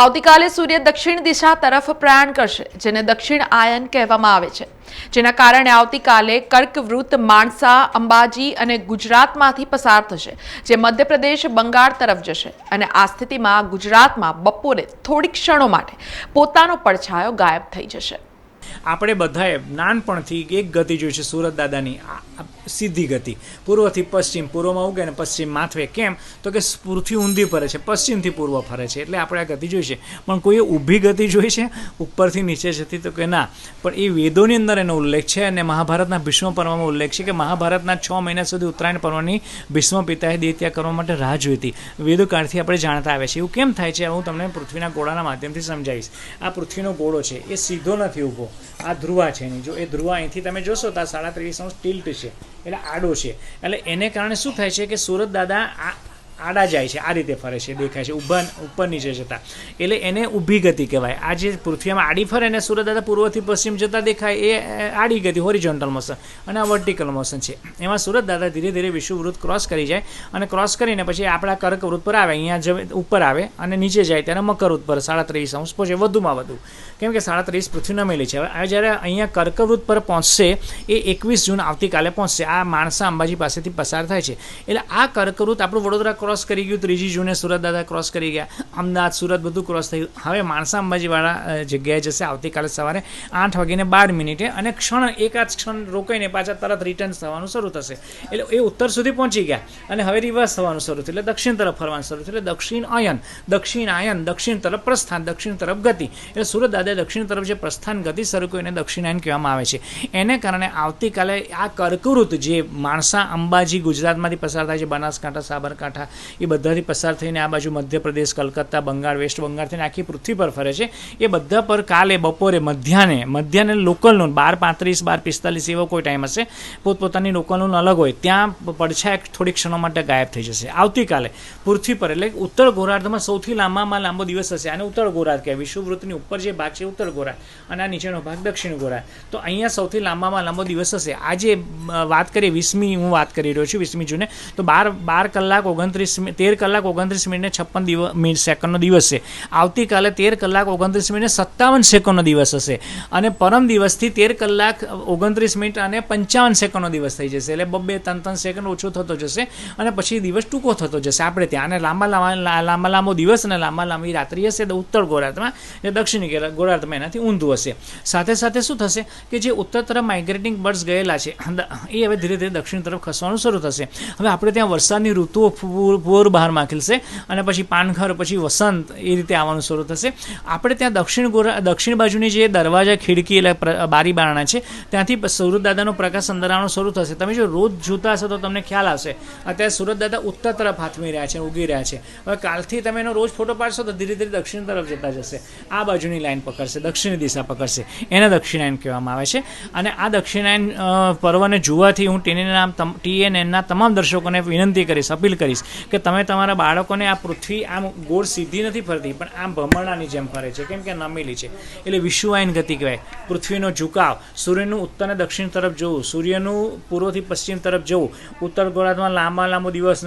આવતીકાલે સૂર્ય દક્ષિણ દિશા તરફ પ્રયાણ કરશે, જેને દક્ષિણ આયન કહેવામાં આવે છે. જેના કારણે આવતીકાલે કર્કવૃત માણસા અંબાજી અને ગુજરાતમાંથી પસાર થશે, જે મધ્યપ્રદેશ, બંગાળ તરફ જશે. અને આ સ્થિતિમાં ગુજરાતમાં બપોરે થોડીક ક્ષણો માટે પોતાનો પડછાયો ગાયબ થઈ જશે. આપણે બધાએ નાનપણથી એક ગતિ જોઈ છે, સુરત દાદાની. સીધી ગતિ. પૂર્વથી પશ્ચિમ, પૂર્વમાં ઉગે ને પશ્ચિમ માથવે કેમ? તો કે પૃથ્વી ઊંધી ફરે છે, પશ્ચિમથી પૂર્વ ફરે છે. એટલે આપણે આ ગતિ જોઈ છે. પણ કોઈએ ઊભી ગતિ જોઈ છે? ઉપરથી નીચે જતી તો કે ના. પણ એ વેદોની અંદર એનો ઉલ્લેખ છે અને મહાભારતના ભીષ્મ પર્વમાં ઉલ્લેખ છે કે મહાભારતના છ મહિના સુધી ઉત્તરાયણ પર્વની ભીષ્મ પિતાએ દેત્યા કરવા માટે રાહ જોઈ હતી વેદોકાળથી આપણે જાણતા આવ્યા છીએ. એવું કેમ થાય છે? હું તમને પૃથ્વીના ગોળાના માધ્યમથી સમજાવીશ. આ પૃથ્વીનો ગોળો છે. એ સીધો નથી ઊભો. આ ધ્રુવા છે એની. જો એ ધ્રુવા અહીંથી તમે જોશો તો આ સાડા ત્રેવીસ અંશ ટિલ્ટ છે. એટલે આડો છે. એટલે એને કારણે શું થાય છે કે સુરત દાદા આ આડા જાય છે, આ રીતે ફરે છે, દેખાય છે, ઊભા ઉપર નીચે જતા. એટલે એને ઊભી ગતિ કહેવાય. આ જે પૃથ્વીમાં આડી ફરે એને સુરત દાદા પૂર્વથી પશ્ચિમ જતા દેખાય, એ આડી ગતિ હોરિઝોન્ટલ મોશન અને આ વર્ટિકલ મોશન છે. એમાં સુરત દાદા ધીરે ધીરે વિષુવવૃત્ત ક્રોસ કરી જાય અને ક્રોસ કરીને પછી આપણા કર્કવૃત પર આવે, અહીંયા જવે, ઉપર આવે અને નીચે જાય ત્યારે મકરવૃત્ત પર સાડા ત્રીસ અંશ પહોંચે, વધુમાં વધુ. કેમ કે સાડા ત્રીસ પૃથ્વી નમેલી છે. હવે જ્યારે અહીંયા કર્કવૃત્ત પર પહોંચશે, એ એકવીસ જૂન આવતીકાલે પહોંચશે. આ માણસા અંબાજી પાસેથી પસાર થાય છે. એટલે આ કર્કવૃત્ત આપણું વડોદરા ક્રોસ કરી ગયું, ત્રીજી જૂને સુરત દાદા ક્રોસ કરી ગયા. અમદાવાદ, સુરત બધું ક્રોસ થયું હવે માણસા અંબાજીવાળા જગ્યાએ જશે આવતીકાલે સવારે આઠ વાગીને બાર મિનિટે અને ક્ષણ, એકાદ ક્ષણ રોકાઈને પાછા તરત રિટર્ન થવાનું શરૂ થશે. એટલે એ ઉત્તર સુધી પહોંચી ગયા અને હવે રિવર્સ થવાનું શરૂ થયું. એટલે દક્ષિણ તરફ ફરવાનું શરૂ થયું. એટલે દક્ષિણ આયન દક્ષિણ આયન, દક્ષિણ તરફ પ્રસ્થાન, દક્ષિણ તરફ ગતિ. એટલે સુરત દાદાએ દક્ષિણ તરફ જે પ્રસ્થાન ગતિ શરૂ કર્યું એને દક્ષિણાયન કહેવામાં આવે છે. એને કારણે આવતીકાલે આ કર્કવૃત જે માણસા અંબાજી ગુજરાતમાંથી પસાર થાય છે, બનાસકાંઠા, સાબરકાંઠા એ બધાથી પસાર થઈને આ બાજુ મધ્યપ્રદેશ, કલકત્તા, બંગાળ, વેસ્ટ બંગાળ થઈને આખી પૃથ્વી પર ફરે છે. એ બધા પર કાલે બપોરે મધ્યાહને મધ્યાહને નોન બાર પાંત્રીસ, બાર પિસ્તાલીસ એવો કોઈ ટાઈમ હશે, પોતપોતાની લોકલનું અલગ હોય, ત્યાં પડછાય થોડી ક્ષણો માટે ગાયબ થઈ જશે. આવતીકાલે પૃથ્વી પર, એટલે ઉત્તર ગોળાર્ધમાં સૌથી લાંબામાં લાંબો દિવસ હશે. આને ઉત્તર ગોળાર્ધ કહેવાય. વિષુવવૃત્તની ઉપર જે ભાગ છે ઉત્તર ગોળાર્ધ અને આ નીચેનો ભાગ દક્ષિણ ગોળાર્ધ તો અહીંયા સૌથી લાંબામાં લાંબો દિવસ હશે. આજે વાત કરીએ, વીસમી હું વાત કરી રહ્યો છું, વીસમી જૂને. તો બાર બાર કલાક ઓગણત્રીસ મિનિટ તેર કલાક ઓગણત્રીસ મિનિટને છપ્પન દિવસ સેકન્ડનો દિવસ છે. આવતીકાલે તેર કલાક ઓગણત્રીસ મિનિટને સત્તાવન સેકન્ડનો દિવસ હશે. અને પરમ દિવસથી તેર કલાક ઓગણત્રીસ મિનિટ અને પંચાવન સેકન્ડનો દિવસ થઈ જશે. એટલે બબ્બે ત્રણ ત્રણ સેકન્ડ ઓછો થતો જશે અને પછી દિવસ ટૂંકો થતો જશે. આપણે ત્યાં અને લાંબા લાંબા લાંબા, લાંબો દિવસ અને લાંબા, લાંબી રાત્રિ હશે. તો ઉત્તર ગોળાર્ધમાં જે દક્ષિણ ગોળા- ગોળાર્ધમાં એનાથી ઊંધું હશે. સાથે સાથે શું થશે કે જે ઉત્તર તરફ માઇગ્રેટિંગ બર્ડ્સ ગયેલા છે એ હવે ધીરે ધીરે દક્ષિણ તરફ ખસવાનું શરૂ થશે. હવે આપણે ત્યાં વરસાદની ઋતુઓ પૂર પૂર બહારમાં ખીલશે અને પછી પાનખર, પછી વસંત એ રીતે આવવાનું શરૂ થશે. આપણે ત્યાં દક્ષિણ ગોરા, દક્ષિણ બાજુની જે દરવાજા, ખિડકી એટલે બારી બારણા છે, ત્યાંથી સુરતદાદાનો સુરત દાદાનો પ્રકાશ અંદરવાનો શરૂ થશે. તમે જો રોજ જોતા હશો તો તમને ખ્યાલ આવશે. અત્યારે સુરત દાદા ઉત્તર તરફ હાથમી રહ્યા છે ઉગી રહ્યા છે. હવે કાલથી તમે એનો રોજ ફોટો પાડશો તો ધીરે ધીરે દક્ષિણ તરફ જતા જશે. આ બાજુની લાઈન પકડશે, દક્ષિણ દિશા પકડશે. એને દક્ષિણાયન કહેવામાં આવે છે. અને આ દક્ષિણાયન પર્વને જોવાથી હું ટીએનએના ટીએનએનના તમામ દર્શકોને વિનંતી કરીશ, અપીલ કરીશ કે તમે તમારા બાળકોને આ પૃથ્વી આમ ગોળ સીધી નથી ફરતી, પણ આમ ભમરડાની જેમ ફરે છે, કેમ કે નમેલી છે. એટલે વિશ્વવાયન ગતિ કહેવાય. પૃથ્વીનો ઝુકાવ, સૂર્યનું ઉત્તર અને દક્ષિણ તરફ જવું, સૂર્યનું પૂર્વથી પશ્ચિમ તરફ જવું, ઉત્તર ગોળાર્ધમાં લાંબા લાંબો દિવસ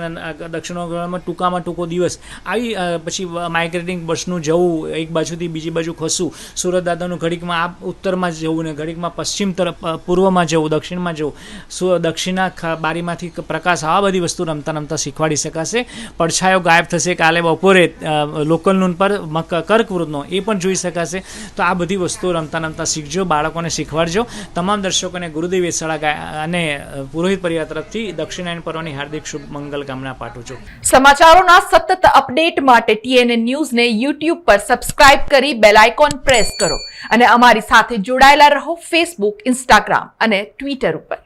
દક્ષિણ ગોળાર્ધમાં ટૂંકામાં ટૂંકો દિવસ. આવી પછી માઇગ્રેટિંગ બસનું જવું, એક બાજુથી બીજી બાજુ ખસવું, સુરત દાદાનું ઘડીકમાં આ ઉત્તરમાં જવું ને ઘડીકમાં પશ્ચિમ તરફ પૂર્વમાં જવું, દક્ષિણમાં જવું, સુ દક્ષિણના બારીમાંથી પ્રકાશ આવા બધી વસ્તુ રમતા રમતા શીખવાડી શકાશે પડછાયો ગાયબ થશે કાલે બપોરે લોકલ નૂન પર કર્કવૃતનો એ પણ જોઈ શકાશે. તો આ બધી વસ્તુઓ રમતા રમતા શીખજો, બાળકોને શીખવાડજો. તમામ દર્શકોને ગુરુદેવ વેસળા અને પુરોહિત પરિવાર તરફથી દક્ષિણાયન પર્વની હાર્દિક શુભ મંગલ કામના પાઠવું છું. સમાચારોના સતત અપડેટ માટે ટીએનએ ન્યૂઝને યુટ્યુબ પર સબસ્ક્રાઇબ કરી બેલ આઇકોન પ્રેસ કરો. અને અમારી સાથે જોડાયેલા રહો ફેસબુક ઇન્સ્ટાગ્રામ અને ટ્વિટર ઉપર.